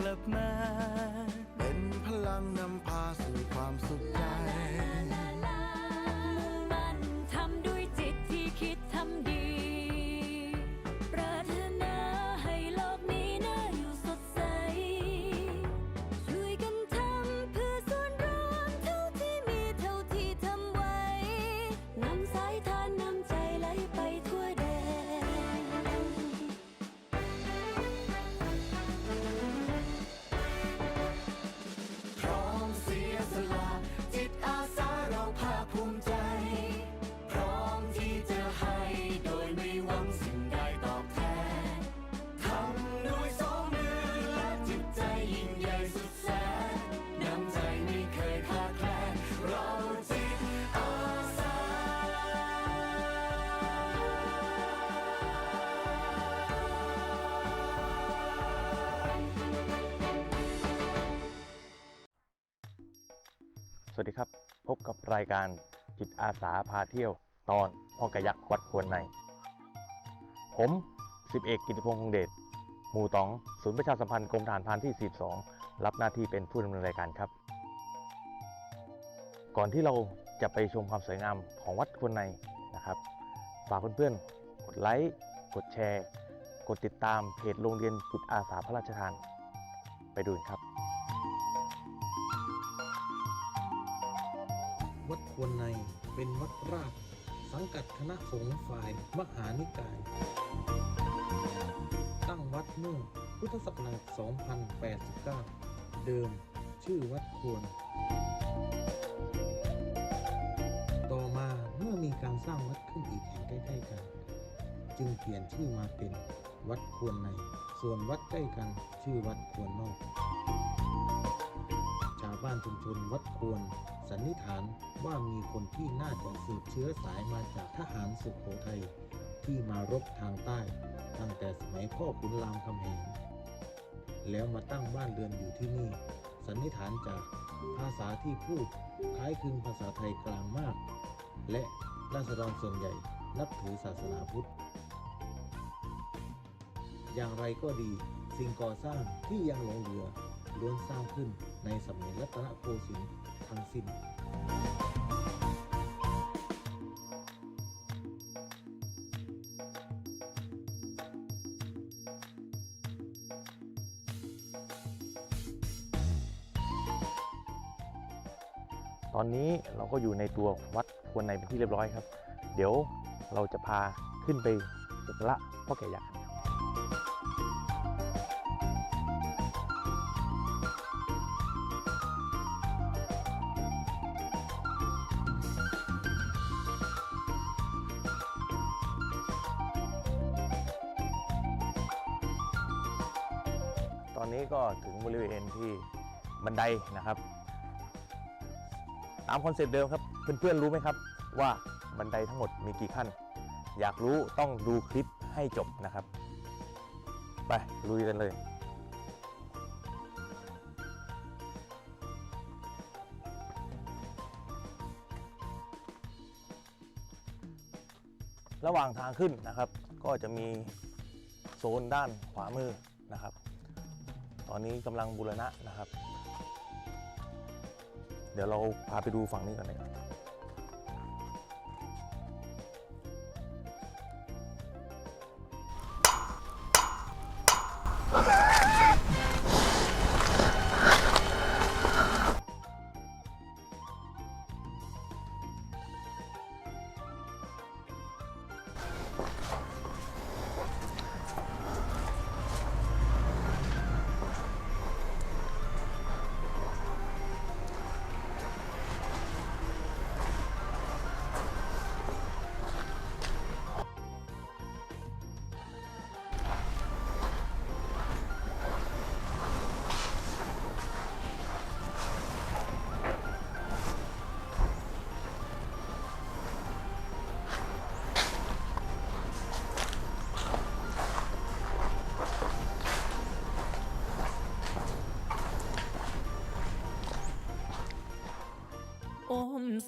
กลับมา เป็นพลังนำพาสู่ วัสดีครับ พบกับรายการจิตอาสาพาเที่ยว ตอนพ่อกระยักวัดควรใน ผมสิบเอกกิติพงษ์คงเดชหมู่ตองศูนย์ประชาสัมพันธ์กรมฐานพานที่ 42 รับหน้าที่เป็นผู้ดำเนินรายการครับ ก่อนที่เราจะไปชมความสวยงามของวัดควรในนะครับฝากเพื่อนๆกดไลค์กดแชร์ กดติดตามเพจโรงเรียนจิตอาสาพระราชทาน ไปดูกันครับ วัดควรในเป็นวัดราช สังกัดคณะสงฆ์ฝ่ายมหานิกาย ตั้งวัดเมื่อพุทธศักราช 2089 เดิมชื่อวัดควร ต่อมาเมื่อมีการสร้างวัดขึ้นอีกแห่งใกล้ๆกัน จึงเปลี่ยนชื่อมาเป็นวัดควรใน ส่วนวัดใกล้กันชื่อวัดควรนอก ชาวบ้านชุมชนวัดควร สันนิษฐานว่ามีคนที่น่าจะสืบเชื้อสายมาจากทหารสุขโขทัยที่มารบทางใต้ ตั้งแต่สมัยพ่อขุนรามคำแหงแล้วมาตั้งบ้านเรือนอยู่ที่นี่ สันนิษฐานจากภาษาที่พูดคล้ายคลึงภาษาไทยกลางมาก และราษฎรส่วนใหญ่นับถือศาสนาพุทธ อย่างไรก็ดีสิ่งก่อสร้างที่ยังหลงเหลือล้วนสร้างขึ้นในสมัยรัตนโกสินทร์ ทั้งสิ้น ตอนนี้เราก็อยู่ในตัววัดควรในเป็นที่เรียบร้อยครับ เดี๋ยวเราจะพาขึ้นไปสักการะพ่อแก่ยักษ์ นี้ก็ถึงบริเวณที่บันไดนะครับ ตามคอนเซ็ปต์เดิมครับ เพื่อนๆรู้ไหมครับ ว่าบันไดทั้งหมดมีกี่ขั้น อยากรู้ต้องดูคลิปให้จบนะครับ ไปลุยกันเลยระหว่างทางขึ้นนะครับ ก็จะมีโซนด้านขวามือนะครับ ตอนนี้กำลังบูรณะนะครับ เดี๋ยวเราพาไปดูฝั่งนี้กันนะครับ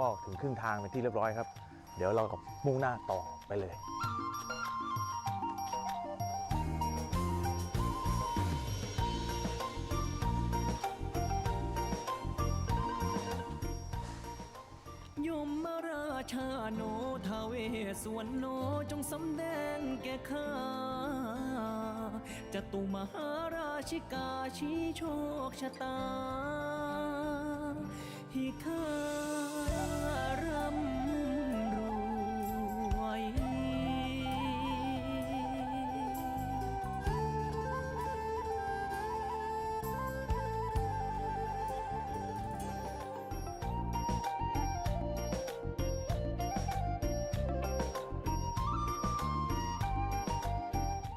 ก็ถึงครึ่งทางเป็นที่เรียบร้อยครับ เดี๋ยวเราก็มุ่งหน้าต่อไปเลยยมราชาโนทาเวสวรรณโนจงสำแดงแก่ข้าจะตุมหาราชิกาชี้โชคชะตา ให้ข้า รำรวย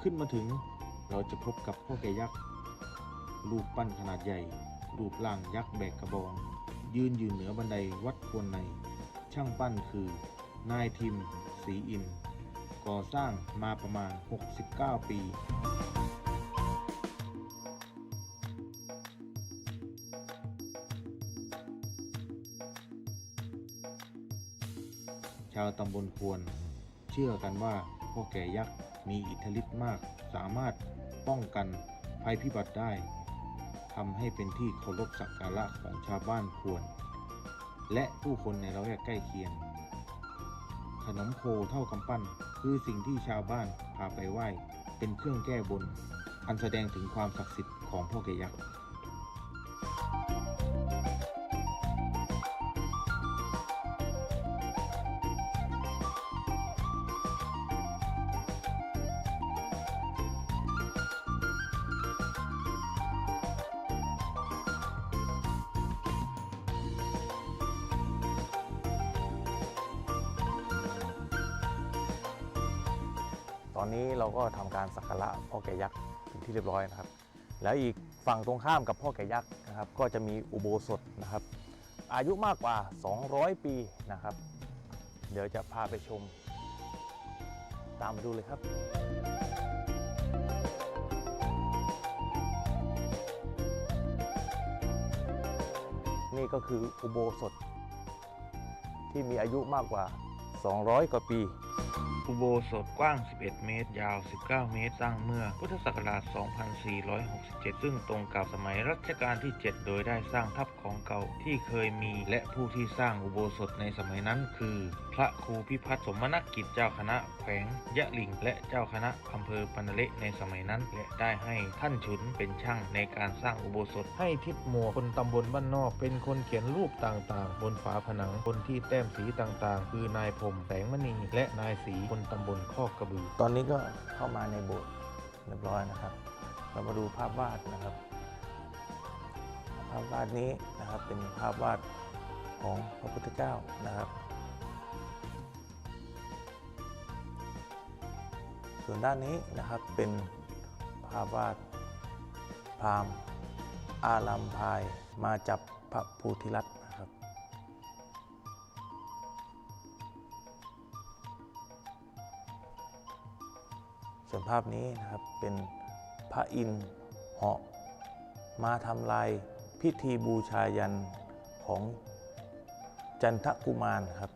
ขึ้นมาถึงเราจะพบกับพ่อแก่ยักษ์ รูปปั้นขนาดใหญ่ รูปร่างยักษ์แบกกระบอง ยืนอยู่เหนือบันไดวัดควรใน ช่างปั้นคือ นายทิมศรีอิน ก่อสร้างมาประมาณ 69 ปีชาวตำบลควร เชื่อกันว่าพ่อแก่ยักษ์มีอิทธิฤทธิ์มาก สามารถป้องกันภัยพิบัติได้ ทำให้เป็นที่เคารพสักการะของชาวบ้านควร และผู้คนในละแวกใกล้เคียง ขนมโคเท่ากำปั้น คือสิ่งที่ชาวบ้านพาไปไหว้ เป็นเครื่องแก้บน อันแสดงถึงความศักดิ์สิทธิ์ของพ่อแก่ยักษ์ ตอนนี้เราก็ทำการสักการะพ่อแก่ยักษ์เป็นที่เรียบร้อยนะครับ แล้วอีกฝั่งตรงข้ามกับพ่อแก่ยักษ์นะครับ ก็จะมีอุโบสถนะครับ อายุมากกว่า 200 ปีนะครับ เดี๋ยวจะพาไปชม ตามมาดูเลยครับ นี่ก็คืออุโบสถที่มีอายุมากกว่า 200 กว่าปีอุโบสถกว้าง 11 เมตร ยาว 19 เมตร สร้างเมื่อ พุทธศักราช 2467 ซึ่งตรงกับสมัยรัชกาลที่ 7 โดยได้สร้างทับของเก่าที่เคยมี และผู้ที่สร้างอุโบสถในสมัยนั้นคือ พระครูพิพัฒน์สมณกิจเจ้าคณะแขวงยะลิง และเจ้าคณะอำเภอปันเละในสมัยนั้น และได้ให้ท่านฉุนเป็นช่างในการสร้างอุโบสถ ให้ทิศหมัวคนตำบลบ้านนอก เป็นคนเขียนรูปต่างๆ บนฝาผนัง คนที่แต้มสีต่างๆ คือนายพรมแสงมณีและนายสีคนตำบลคอกกระบือ ตอนนี้ก็เข้ามาในโบสถ์เรียบร้อยนะครับ เรามาดูภาพวาดนะครับ ภาพวาดนี้นะครับเป็นภาพวาดของพระพุทธเจ้านะครับ ส่วนด้านนี้นะครับเป็นภาพวาดพราหมณ์อารัมพายมาจับพระโพูธิรัตน์ ภาพนี้นะครับเป็นพระอินทร์เหาะมาทำลายพิธีบูชายันของจันทกุมารครับ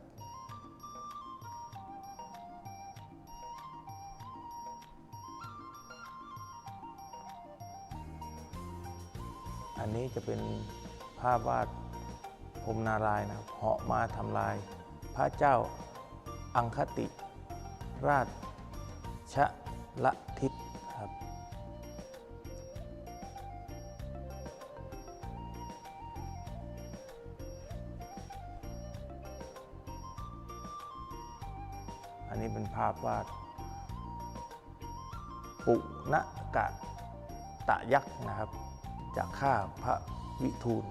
อันนี้จะเป็นภาพวาดพรมนารายนะครับเหาะมาทำลายพระเจ้าอังคติราชชะ ละทิศครับ อันนี้เป็นภาพวาดปุณกะตะยักษ์นะครับ จากข้าพระวิทูล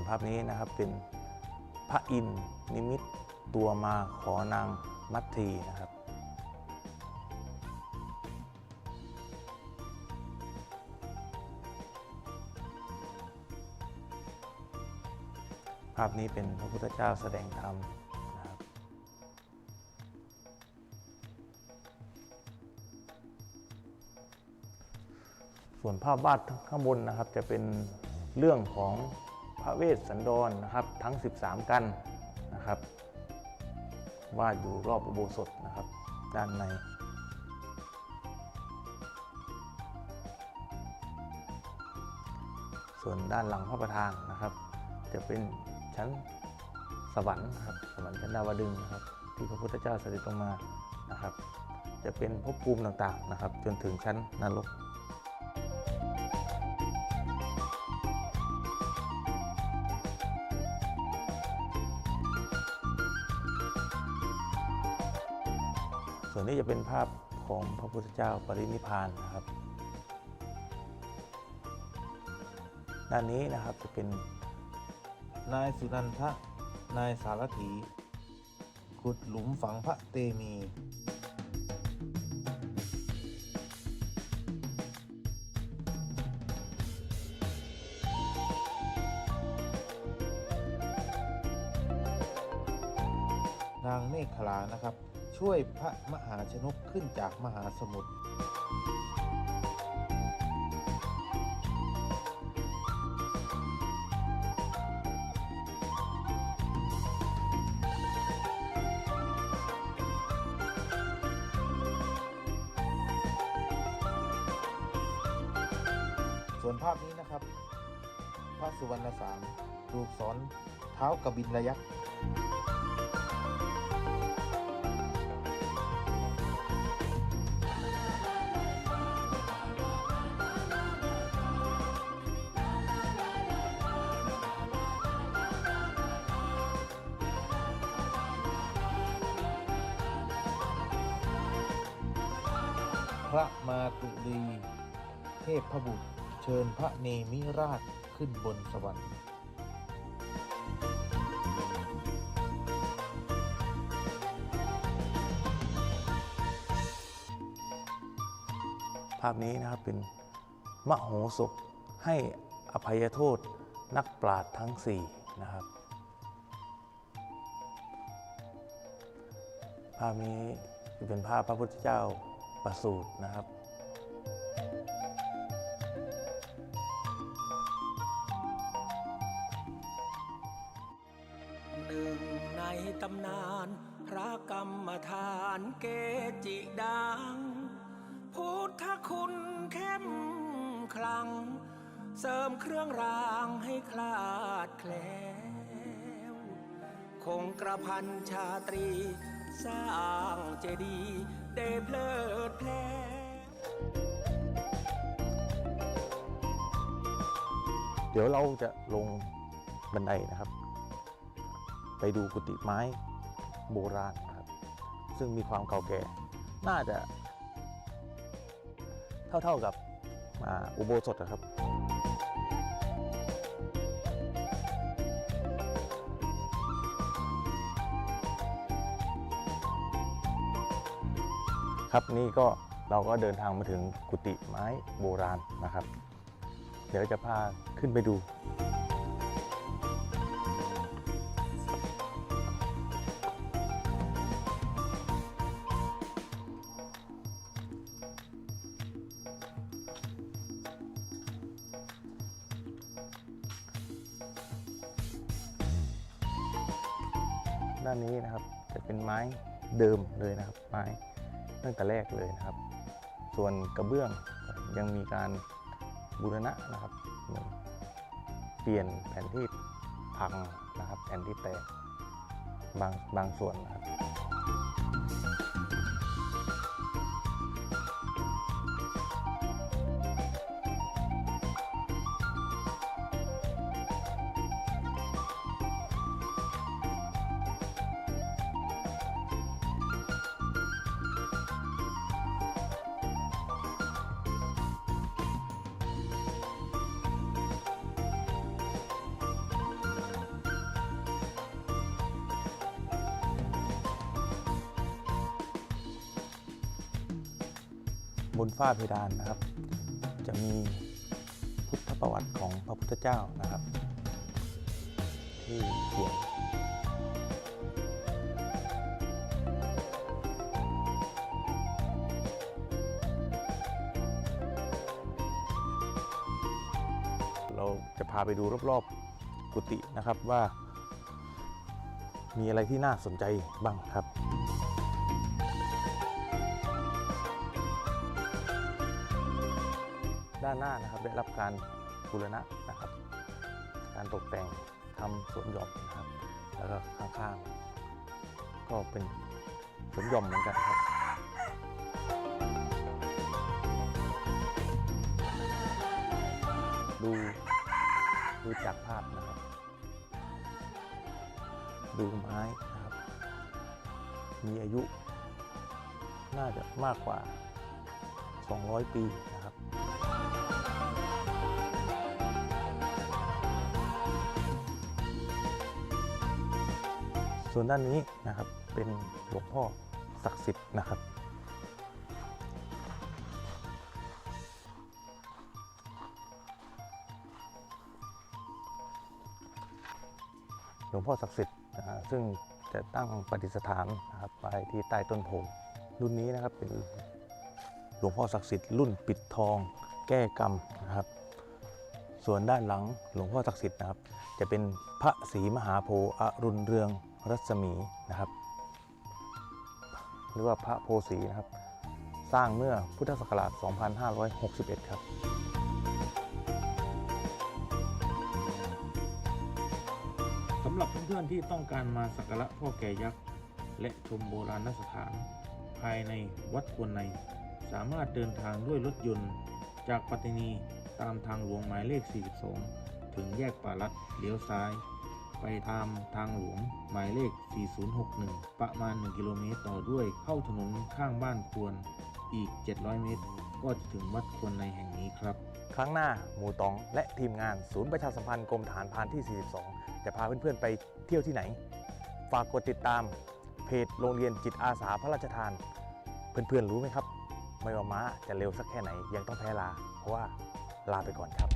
วนภาพนี้นะครับเป็นพระอินทร์นิมิตตัวมาขอนางมัททีนะครับภาพนี้เป็นพระพุทธเจ้าแสดงธรรมนะครับส่วนภาพวาดข้างบนนะครับจะเป็นเรื่องของ พระเวสสันดรนะครับทั้ง 13 กันนะครับวาดอยู่รอบอุโบสถนะครับ ด้านใน ส่วนด้านหลังพระประธานนะครับ จะเป็นชั้นสวรรค์นะครับสวรรค์ชั้นดาวดึงนะครับ ที่พระพุทธเจ้าเสด็จลงมานะครับ จะเป็นภพภูมิต่างๆนะครับ จนถึงชั้นนรก นี้จะเป็นภาพของพระพุทธเจ้าปรินิพพานนะครับ ด้านนี้นะครับจะเป็นนายสุนันทะนายสารถีขุดหลุมฝังพระเตมี นางเมฆขลานะครับ ช่วยพระมหาชนกขึ้นจากมหาสมุทรส่วนภาพนี้นะครับ พระสุวรรณสามถูกสอนเท้ากบินระยักษ์ พระมาตุลี เทพพบุตร เชิญพระเนมิราชขึ้นบนสวรรค์ภาพนี้นะครับเป็นมโหสถให้อภัยโทษนักปราชญ์ทั้ง 4 นะครับ ภาพนี้เป็นภาพพระพุทธเจ้า ประสูตรนะครับ หนึ่งในตำนานพระกรรมฐานเกจิดัง พุทธคุณเข้มคลัง เสริมเครื่องรางให้คลาดแคล้วคงกระพันชาตรี สร้างเจดีย์ ได้เพลิดเพลเดี๋ยวเราจะลงบันไดนะครับ ไปดูกุฏิไม้โบราณนะครับ ซึ่งมีความเก่าแก่ น่าจะ เท่าๆกับอุโบสถนะครับ ครับนี่ก็เราก็เดินทางมาถึงกุฏิไม้โบราณนะครับ เดี๋ยวจะพาขึ้นไปดูด้านนี้นะครับจะเป็นไม้เดิมเลยนะครับไม้ ตั้งแต่แรกเลยนะครับ ส่วนกระเบื้องยังมีการบูรณะนะครับเหมือนเปลี่ยนแผ่นที่พังนะครับ แผ่นที่แตกบางบางส่วนนะครับ บนฝ้าเพดานนะครับ จะมีพุทธประวัติของพระพุทธเจ้านะครับ ที่เขียนเราจะพาไปดูรอบๆกุฏินะครับว่า มีอะไรที่น่าสนใจบ้างครับ ด้านหน้านะครับได้รับการบูรณะนะครับ การตกแต่งทำสวนหย่อมนะครับ แล้วก็ข้างๆ ก็เป็นสวนหย่อมเหมือนกันครับดูดูจากภาพนะครับ ดูไม้นะครับ มีอายุน่าจะมากกว่า 200 ปีนะ ส่วนด้านนี้นะครับเป็นหลวงพ่อศักดิ์สิทธิ์นะครับ หลวงพ่อศักดิ์สิทธิ์ซึ่งจะตั้งประดิษฐานนะครับไปที่ใต้ต้นโพรุ่นนี้นะครับเป็นหลวงพ่อศักดิ์สิทธิ์รุ่นปิดทองแก้กรรมนะครับ ส่วนด้านหลังหลวงพ่อศักดิ์สิทธิ์นะครับ จะเป็นพระศรีมหาโพอรุณเรือง รัศมีนะครับ หรือว่าพระโพธิ์ศรีนะครับ สร้างเมื่อพุทธศักราช 2561 ครับสำหรับเพื่อนๆที่ต้องการมาสักการะพ่อแก่ยักษ์ และชมโบราณสถาน ภายในวัดควรใน สามารถเดินทางด้วยรถยนต์ จากปัตตานีตามทางหลวงหมายเลข 42 ถึงแยกป่าลัดเลี้ยวซ้าย ไปตามทางหลวง หมายเลข 4061 ประมาณ 1 กิโลเมตรต่อด้วยเข้าถนนข้างบ้านควรอีก 700 เมตร ก็จะถึงวัดควรในแห่งนี้ครับ ครั้งหน้าหมูตองและทีมงานศูนย์ประชาสัมพันธ์กรมฐานพานที่ 42 จะพาเพื่อนๆไปเที่ยวที่ไหน ฝากกดติดตามเพจโรงเรียนจิตอาสาพระราชทาน เพื่อนๆรู้ไหมครับ ไม่ว่าม้าจะเร็วสักแค่ไหนยังต้องแพ้ลา เพราะว่าลาไปก่อนครับ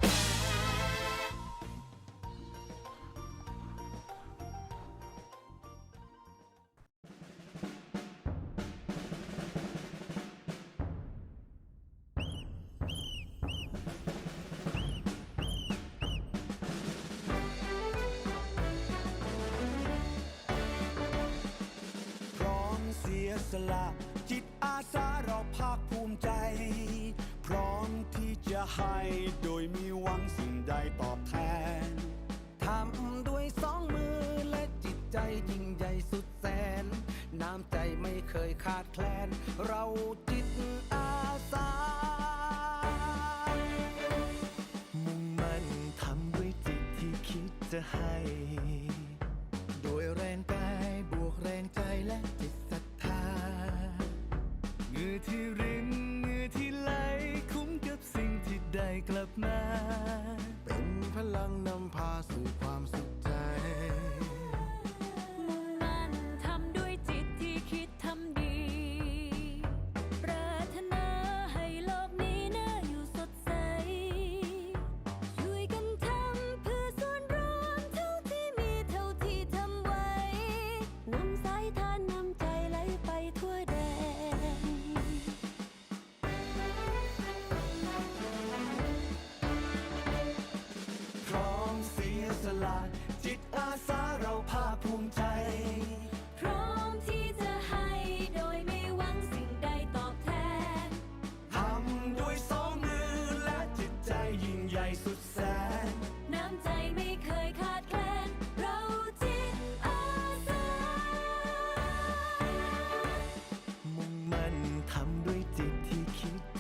โดยมีหวังสิ่งใดตอบแทน ทำด้วยสองมือและจิตใจยิ่งใหญ่สุดแสน น้ำใจไม่เคยขาดแคลน เราจิต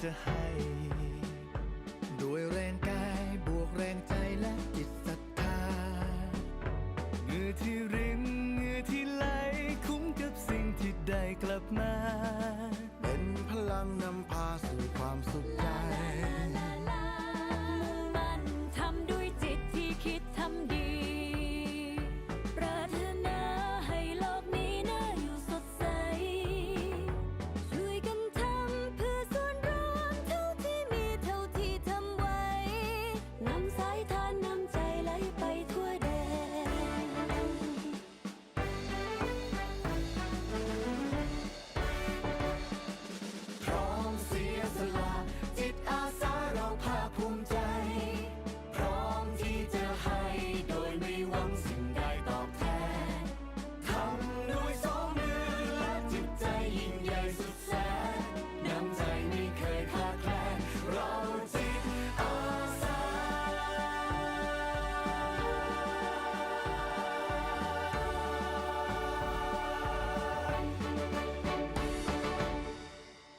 จะให้ ด้วยแรงกายบวกแรงใจและจิตศรัทธาเงื่อที่ริมเงื่อที่ไหลคุ้มกับสิ่งที่ได้กลับมา